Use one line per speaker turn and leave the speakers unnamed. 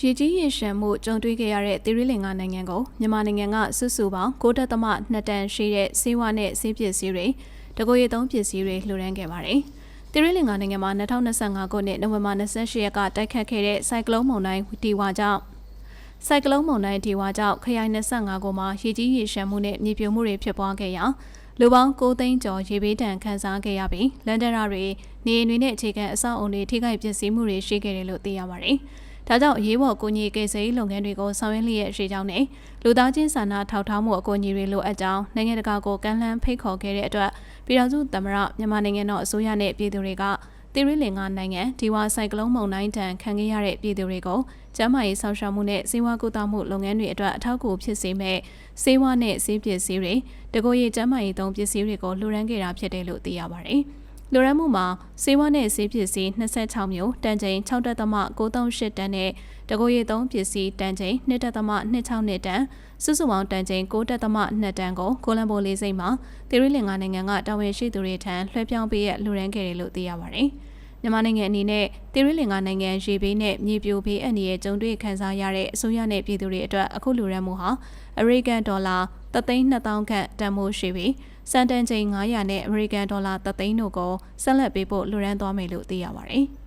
ရေကြီးရေရှမ်းမှုကြုံတွေ့ခဲ့ရတဲ့သီရိလင်္ကာနိုင်ငံကိုမြန်မာနိုင်ငံကစုစုပေါင်း6.2တန်ရှိတဲ့ဆေးဝါးနဲ့ဆေးပစ္စည်းတွေတကိုယ်ရည်သုံးပစ္စည်းတွေလှူဒန်းခဲ့ပါတယ်။သီရိလင်္ကာနိုင်ငံမှာ2025ခုနှစ်နိုဝင်ဘာ28ရက်ကတိုက်ခတ်ခဲ့တဲ့ဆိုင်ကလုန်းမုန်တိုင်းတီဝါကြောင့်ဆိုင်ကလုန်းမုန်တိုင်းတီဝါကြောင့်ခရိုင်25ခုမှာရေကြီးရေရှမ်းမှုနဲ့မြေပြိုမှုတွေဖြစ်ပွားခဲ့ရာလူပေါင်း9သိန်းကျော်ရေဘေးဒဏ်ခံစားခဲ့ရပြီးလန်ဒရာတွေနေအိမ်တွေနဲ့အခြေခံအဆောက်အုံတွေထိခိုက်ပျက်စီးမှုတွေရှိခဲ့တယ်လို့သိရပါတယ်။ ဒါကြောင့်အရေးပေါ်ကူညီကိစ္စရေးလုပ်ငန်းတွေကိုဆောင်ရွက်လျက်ရှိကြောင်းနဲ့လူသားချင်းစာနာထောက်ထားမှုအကူအညီတွေလိုအပ်ကြောင်းနိုင်ငံတကာကိုကမ်းလှမ်းဖိတ်ခေါ်ခဲ့တဲ့အတွက်ပြည်ထောင်စုသမ္မတမြန်မာနိုင်ငံတော်အစိုးရနဲ့ပြည်သူတွေကတိရိလင်္ကာနိုင်ငံဒီဝါဆိုင်ကလုန်းမုန်တိုင်းတန်ခံခဲ့ရတဲ့ပြည်သူတွေကိုကျန်းမာရေးဆောင်ရှောက်မှုနဲ့စေဝါကုသမှုလုပ်ငန်းတွေအတွက်အထောက်အကူဖြစ်စေမဲ့စေဝါနဲ့ဆေးပစ္စည်းတွေတကိုယ်ရေးကျန်းမာရေးသုံးပစ္စည်းတွေကိုလှူဒါန်းခဲ့တာဖြစ်တယ်လို့သိရပါတယ်။ လူရန်မှုမှာစေဝါနဲ့ဆေးပစ္စည်း26မျိုးတန်ချိန်6.98တန်နဲ့တကိုရီသုံးပစ္စည်းတန်ချိန်2.26တန်စုစုပေါင်းတန်ချိန်9.2တန်ကိုကိုလံဘိုလေးစိတ်မှာသီရိလင်္ကာနိုင်ငံကတာဝန်ရှိသူတွေထံလွှဲပြောင်းပေးရလူရန်ခဲ့တယ်လို့သိရပါတယ်။မြန်မာနိုင်ငံအနေနဲ့သီရိလင်္ကာနိုင်ငံရေဘေးနဲ့မြေပြိုဘေးအန္တရာယ်ကြုံတွေ့ခံစားရတဲ့အစိုးရနဲ့ပြည်သူတွေအတွက်အခုလူရန်မှုဟာအမေရိကန်ဒေါ်လာ 3,200ခန့်တန်ဖိုးရှိပြီးစံတန်ချိန်900နဲ့အမေရိကန်ဒေါ်လာ3သိန်းတို့ကိုဆက်လက်ပေးဖို့လူရန်သွားမယ်လို့သိရပါတယ်။